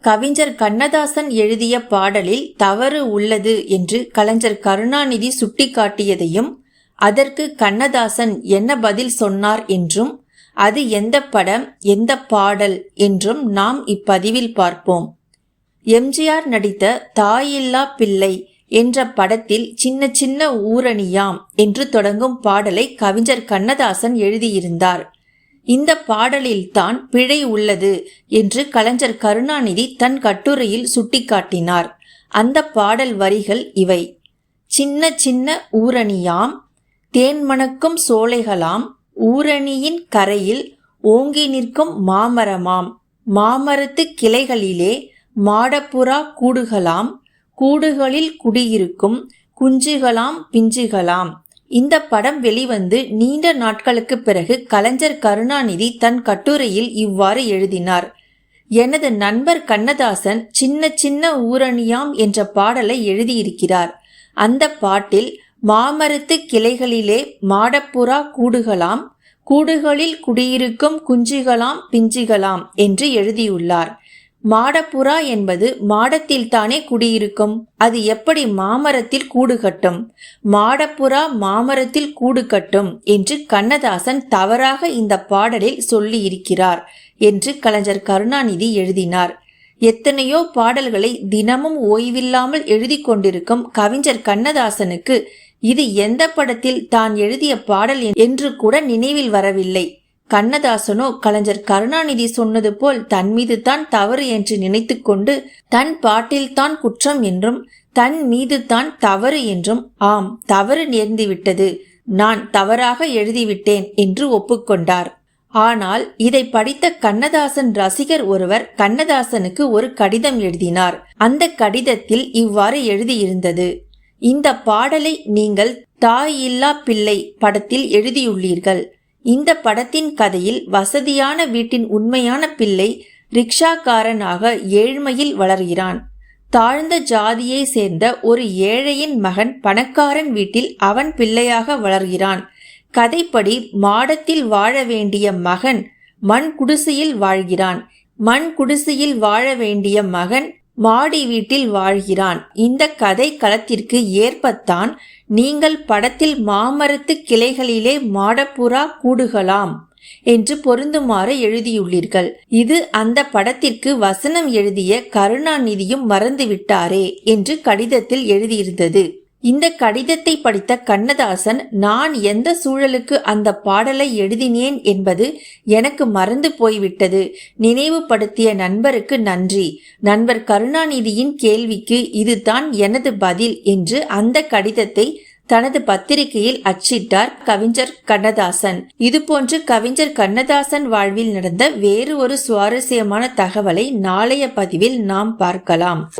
கவிஞர் கண்ணதாசன் எழுதிய பாடலில் தவறு உள்ளது என்று கலைஞர் கருணாநிதி சுட்டிக்காட்டியதையும் அதற்கு கண்ணதாசன் என்ன பதில் சொன்னார் என்றும் அது எந்த படம் எந்த பாடல் என்றும் நாம் இப்பதிவில் பார்ப்போம். எம்ஜிஆர் நடித்த தாயில்லா பிள்ளை என்ற படத்தில் சின்ன சின்ன ஊரணியாம் என்று தொடங்கும் பாடலை கவிஞர் கண்ணதாசன் எழுதியிருந்தார். இந்த பாடலில்தான் பிழை உள்ளது என்று கலைஞர் கருணாநிதி தன் கட்டுரையில் சுட்டிக்காட்டினார். அந்த பாடல் வரிகள் இவை. சின்ன சின்ன ஊரணியாம் தேன் மணக்கும் சோலைகளாம் ஊரணியின் கரையில் ஓங்கி நிற்கும் மாமரமாம். மாமரத்து கிளைகளிலே மாடப்புறா கூடுகளாம் கூடுகளில் குடியிருக்கும் குஞ்சுகளாம் பிஞ்சுகளாம். இந்த படம் வெளிவந்து நீண்ட நாட்களுக்கு பிறகு கலைஞர் கருணாநிதி தன் கட்டுரையில் இவ்வாறு எழுதினார். எனது நண்பர் கண்ணதாசன் சின்ன சின்ன ஊரணியாம் என்ற பாடலை எழுதியிருக்கிறார். அந்த பாட்டில் மாமரத்து கிளைகளிலே மாடப்புறா கூடுகளாம் கூடுகளில் குடியிருக்கும் குஞ்சுகளாம் பிஞ்சுகளாம் என்று எழுதியுள்ளார். மாடப்புறா என்பது மாடத்தில் தானே குடியிருக்கும். அது எப்படி மாமரத்தில் கூடு கட்டும் மாடப்புறா மாமரத்தில் கூடு கட்டும் என்று கண்ணதாசன் தவறாக இந்த பாடலில் சொல்லி இருக்கிறார் என்று கலைஞர் கருணாநிதி எழுதினார். எத்தனையோ பாடல்களை தினமும் ஓய்வில்லாமல் எழுதி கொண்டிருக்கும் கவிஞர் கண்ணதாசனுக்கு இது எந்த படத்தில் தான் எழுதிய பாடல் என்று கூட நினைவில் வரவில்லை. கண்ணதாசனோ கலைஞர் கருணாநிதி சொன்னது போல் தன் மீது தான் தவறு என்று நினைத்து கொண்டு தன் பாட்டில்தான் குற்றம் என்றும் தன் மீது தான் தவறு என்றும் ஆம் தவறு நேர்ந்துவிட்டது. நான் தவறாக எழுதிவிட்டேன் என்று ஒப்புக்கொண்டார். ஆனால் இதை படித்த கண்ணதாசன் ரசிகர் ஒருவர் கண்ணதாசனுக்கு ஒரு கடிதம் எழுதினார். அந்த கடிதத்தில் இவ்வாறு எழுதியிருந்தது. இந்த பாடலை நீங்கள் தாய் இல்லா பிள்ளை படத்தில் எழுதியுள்ளீர்கள். இந்த படத்தின் கதையில் வசதியான வீட்டின் உண்மையான பிள்ளை ரிக்ஷாக்காரனாக ஏழ்மையில் வளர்கிறான். தாழ்ந்த ஜாதியை சேர்ந்த ஒரு ஏழையின் மகன் பணக்காரன் வீட்டில் அவன் பிள்ளையாக வளர்கிறான். கதைப்படி மாடத்தில் வாழ வேண்டிய மகன் மண் குடிசையில் வாழ்கிறான். மண் குடிசையில் வாழ வேண்டிய மகன் மாடி வீட்டில் வாழ்கிறான். இந்த கதை களத்திற்கு ஏற்பத்தான் நீங்கள் படத்தில் மாமரத்து கிளைகளிலே மாடப்புறா கூடுகலாம் என்று பொருந்துமாறு எழுதியுள்ளீர்கள். இது அந்த படத்திற்கு வசனம் எழுதிய கருணாநிதியும் மறந்துவிட்டாரே என்று கடிதத்தில் எழுதியிருந்தது. இந்த கடிதத்தை படித்த கண்ணதாசன் நான் எந்த சூழலுக்கு அந்த பாடலை எழுதினேன் என்பது எனக்கு மறந்து போய்விட்டது. நினைவுபடுத்திய நண்பருக்கு நன்றி. நண்பர் கருணாநிதியின் கேள்விக்கு இதுதான் எனது பதில் என்று அந்த கடிதத்தை தனது பத்திரிகையில் அச்சிட்டார் கவிஞர் கண்ணதாசன். இதுபோன்று கவிஞர் கண்ணதாசன் வாழ்வில் நடந்த வேறு ஒரு சுவாரஸ்யமான தகவலை நாளைய பதிவில் நாம் பார்க்கலாம்.